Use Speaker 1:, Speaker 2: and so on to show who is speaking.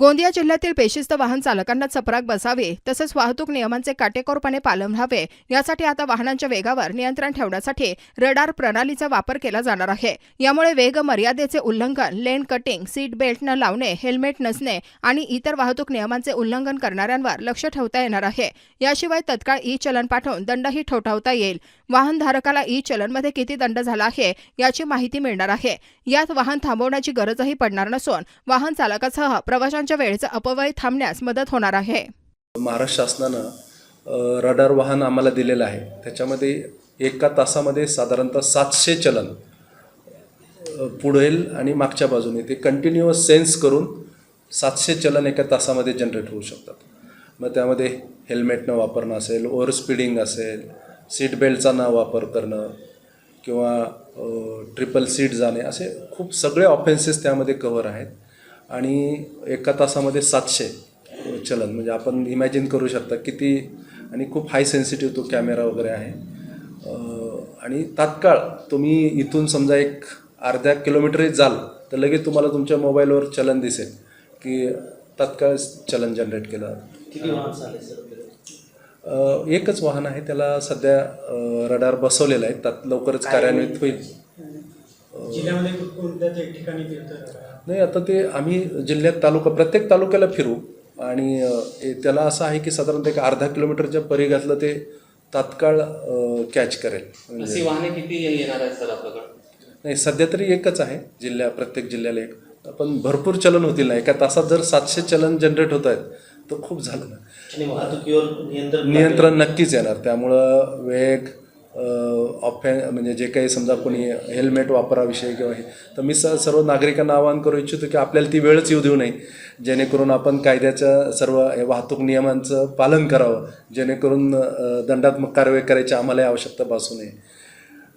Speaker 1: गोंदिया जिल्ह्यातील बेशिस्त वाहन चालकांना चपराक बसावे तसेच वाहतूक नियमांचे काटेकोरपणे पालन व्हावे यासाठी आता वाहनांच्या वेगावर नियंत्रण ठेवण्यासाठी रडार प्रणालीचा वापर केला जाणार आहे. यामुळे वेग मर्यादेचे उल्लंघन लेन कटिंग सीट बेल्ट न लावणे हेल्मेट नसणे आणि इतर वाहतूक नियमांचे उल्लंघन करणाऱ्यांवर लक्ष ठेवता येणार आहे. याशिवाय तत्काळ ई चलन पाठवून दंडही ठोठावता येईल. वाहनधारकाला ई चलनमध्ये किती दंड झाला आहे याची माहिती मिळणार आहे. यात वाहन थांबवण्याची गरजही पडणार नसून वाहन चालकासह प्रवाशांच्या वेळेचा अपव्यय थांबण्यास मदत होणार आहे.
Speaker 2: महाराष्ट्र शासनानं रडार वाहन आम्हाला दिलेलं आहे. त्याच्यामध्ये एका तासामध्ये साधारणतः सातशे चलन अ, पुढील आणि मागच्या बाजूने ते कंटिन्युअस सेन्स करून सातशे चलन एका तासामध्ये जनरेट होऊ शकतात. मग त्यामध्ये हेल्मेट न वापरणं असेल ओव्हर स्पीडिंग असेल सीट बेल्टचा न वापर करणं किंवा ट्रिपल सीट जाणे असे खूप सगळे ऑफेन्सेस त्यामध्ये कव्हर आहेत. आणि एका तासामध्ये सातशे चलन. म्हणजे आपण इमॅजिन करू शकता किती आणि खूप हाय सेन्सिटिव्ह तो कॅमेरा वगैरे आहे. आणि तात्काळ तुम्ही इथून समजा एक अर्ध्या किलोमीटरही जाल तर लगेच तुम्हाला तुमच्या मोबाईलवर चलन दिसेल की तात्काळ चलन जनरेट केलं. एकच वाहन आहे त्याला सध्या रडार बसवलेला आहे. त्यात लवकरच कार्यान्वित होईल. नाही आता ते आम्ही जिल्ह्यात तालुका प्रत्येक तालुक्याला फिरू आणि त्याला असं आहे की साधारणतः एक अर्धा किलोमीटरच्या परिघातलं ते तात्काळ कॅच करेल. म्हणजे
Speaker 3: अशी वाहने किती येणार आहेत सर आपल्याकडे?
Speaker 2: नाही सध्या तरी एकच आहे जिल्ह्या प्रत्येक जिल्ह्याला एक. पण भरपूर चलन होतील ना एका तासात जर सातशे चलन जनरेट होत आहेत तर खूप झालं ना.
Speaker 3: नियंत्रण
Speaker 2: नियंत्रण नक्कीच येणार. त्यामुळं वेग ऑफे म्हणजे जे काही समजा कोणी हेल्मेट वापराविषयी किंवा हे तर मी स सर्व नागरिकांना आवाहन करू इच्छितो की आपल्याला ती वेळच येऊ देऊ नये. जेणेकरून आपण कायद्याच्या सर्व वाहतूक नियमांचं पालन करावं. जेणेकरून दंडात्मक कारवाई करायची आम्हालाही आवश्यकता भासू नये.